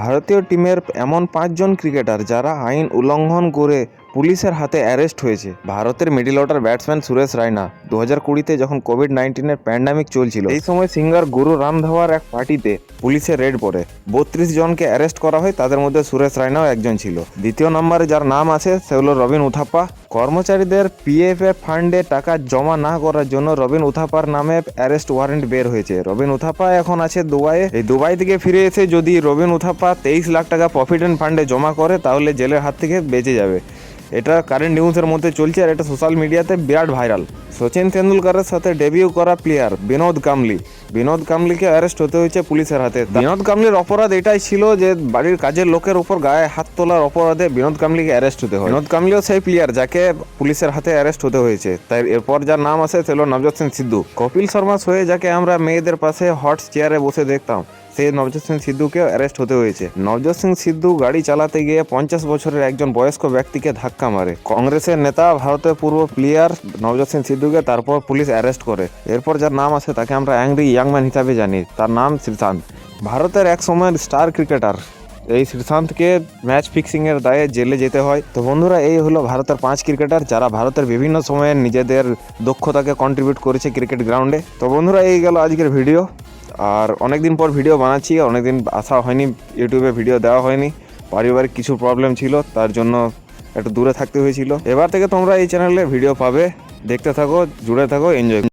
ভারতীয় টিমের এমন পাঁচজন ক্রিকেটার যারা আইন উল্লঙ্ঘন করে পুলিশের হাতে অ্যারেস্ট হয়েছে। ভারতের middle order batsman Suresh Raina দু হাজার কুড়িতে যখন কোভিড নাইন্টিনের প্যান্ডামিক চলছিল, এই সময় সিঙ্গার গুরু রামধাওয়ার এক পার্টিতে পুলিশের রেড পড়ে। বত্রিশ জনকে অ্যারেস্ট করা হয়, তাদের মধ্যে সুরেশ রায়নাও একজন ছিল। দ্বিতীয় নম্বরে যার নাম আছে, সে হলো রবিন উথাপ্পা। কর্মচারীদের পিএফএ ফান্ডে টাকা জমা না করার জন্য রবিন উথাপার নামে অ্যারেস্ট ওয়ারেন্ট বের হয়েছে। রবিন উথাপা এখন আছে দুবাইয়ে। এই দুবাই থেকে ফিরে এসে যদি রবিন উথাপা তেইশ লাখ টাকা প্রফিডেন্ট ফান্ডে জমা করে, তাহলে জেলের হাত থেকে বেঁচে যাবে। এটা কারেন্ট নিউজের মধ্যে চলছে আর এটা সোশ্যাল মিডিয়াতে বিরাট ভাইরাল সচিন তেন্ডুলকারের সাথে ডেবিউ করা প্লেয়ার বিনোদ কামলি। বিনোদ কামলিকে অ্যারেস্ট হতে হয়েছে পুলিশের হাতে। বিনোদ কামলির অপরাধ এটাই ছিল যে বাড়ির কাজের লোকের উপর গায়ে হাত তোলার অপরাধে বিনোদ কামলিকে অ্যারেস্ট হতে হয়। বিনোদ কামলিও সেই প্লেয়ার যাকে পুলিশের হাতে অ্যারেস্ট হতে হয়েছে। তাই এরপর যার নাম আছে সে হলো নবজোৎ সিং সিদ্ধু। কপিল শর্মা শোয়ে যাকে আমরা মেয়েদের পাশে হট চেয়ারে বসে দেখতাম। সেই নবজোৎ সিং সিদ্ধুকে অ্যারেস্ট হতে হয়েছে। নবজোৎ সিং সিদ্ধু গাড়ি চালাতে গিয়ে পঞ্চাশ বছরের একজন বয়স্ক ব্যক্তিকে ধাক্কা মারে। কংগ্রেসের নেতা, ভারতের পূর্ব প্লেয়ার নবজোৎ সিং সিদ্ধুকে তারপর পুলিশ অ্যারেস্ট করে। এরপর যার নাম আছে তাকে আমরা অ্যাংরি ইয়াংম্যান হিসাবে জানি। তার নাম শ্রীশান্ত ভারতের এক সময়ের স্টার ক্রিকেটার এই শ্রীশান্তকে ম্যাচ ফিক্সিংয়ের দায়ে জেলে যেতে হয়। তো বন্ধুরা, এই হলো ভারতের পাঁচ ক্রিকেটার যারা ভারতের বিভিন্ন সময়ে নিজেদের দক্ষতাকে কন্ট্রিবিউট করেছে ক্রিকেট গ্রাউন্ডে তো বন্ধুরা, এই গেল আজকের ভিডিও আর অনেক দিন পর ভিডিও বানাচ্ছি অনেক দিন আসা হয়নি ইউটিউবে ভিডিও দেওয়া হয়নি। পারিবারিক কিছু প্রবলেম ছিল, তার জন্য একটু দূরে থাকতে হয়েছিল। এবার থেকে তোমরা এই চ্যানেলে ভিডিও পাবে। দেখতে থাকো, জুড়ে থাকো এনজয়